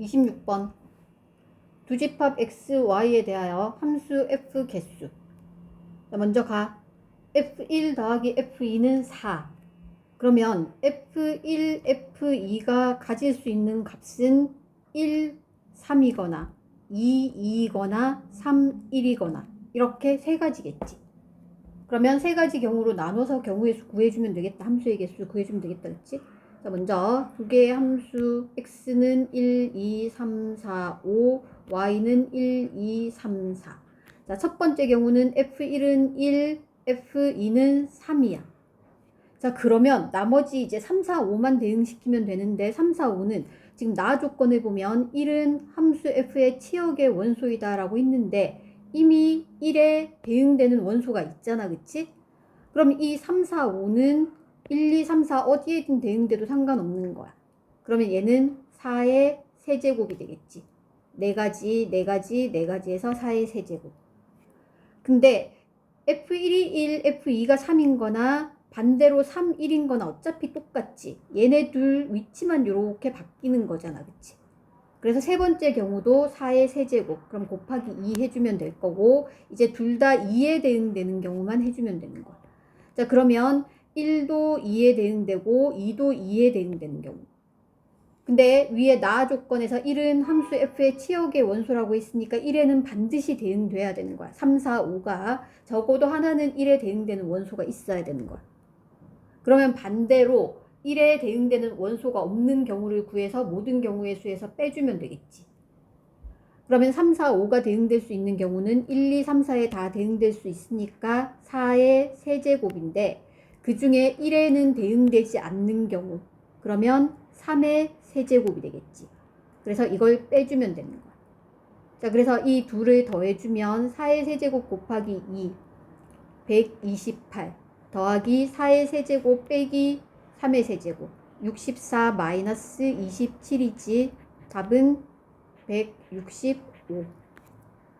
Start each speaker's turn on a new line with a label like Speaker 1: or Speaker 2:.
Speaker 1: 26번. 두 집합 x, y에 대하여 함수 f 개수. 자, 먼저 가. F1 더하기 f2는 4 그러면 f1, f2가 가질 수 있는 값은 1, 3이거나 2, 2이거나 3, 1이거나 이렇게 세 가지겠지. 그러면 세 가지 경우로 나눠서 경우의 수 구해주면 되겠다. 함수의 개수 구해주면 되겠다. 그렇지? 자, 먼저 두 개의 함수 x는 1, 2, 3, 4, 5, y는 1, 2, 3, 4. 자, 첫 번째 경우는 f1은 1, f2는 3이야. 자, 그러면 나머지 이제 3, 4, 5만 대응시키면 되는데 3, 4, 5는 지금 나 조건을 보면 1은 함수 f의 치역의 원소이다라고 했는데 이미 1에 대응되는 원소가 있잖아. 그치? 그럼 이 3, 4, 5는 1, 2, 3, 4 어디에든 대응돼도 상관없는 거야. 그러면 얘는 4의 세제곱이 되겠지. 네 가지, 네 가지, 네 가지에서 4의 세제곱. 근데 F1이 1, F2가 3인 거나 반대로 3, 1인 거나 어차피 똑같지. 얘네 둘 위치만 이렇게 바뀌는 거잖아. 그치? 그래서 세 번째 경우도 4의 세제곱. 그럼 곱하기 2 해주면 될 거고, 이제 둘 다 2에 대응되는 경우만 해주면 되는 거야. 자, 그러면 1도 2에 대응되고 2도 2에 대응되는 경우. 근데 위에 나 조건에서 1은 함수 f의 치역의 원소라고 했으니까 1에는 반드시 대응돼야 되는 거야. 3, 4, 5가 적어도 하나는 1에 대응되는 원소가 있어야 되는 거야. 그러면 반대로 1에 대응되는 원소가 없는 경우를 구해서 모든 경우의 수에서 빼주면 되겠지. 그러면 3, 4, 5가 대응될 수 있는 경우는 1, 2, 3, 4에 다 대응될 수 있으니까 4의 세제곱인데 그 중에 1에는 대응되지 않는 경우 그러면 3의 세제곱이 되겠지. 그래서 이걸 빼주면 되는 거야. 자, 그래서 이 둘을 더해주면 4의 세제곱 곱하기 2, 128 더하기 4의 세제곱 빼기 3의 세제곱 64 마이너스 27이지 답은 165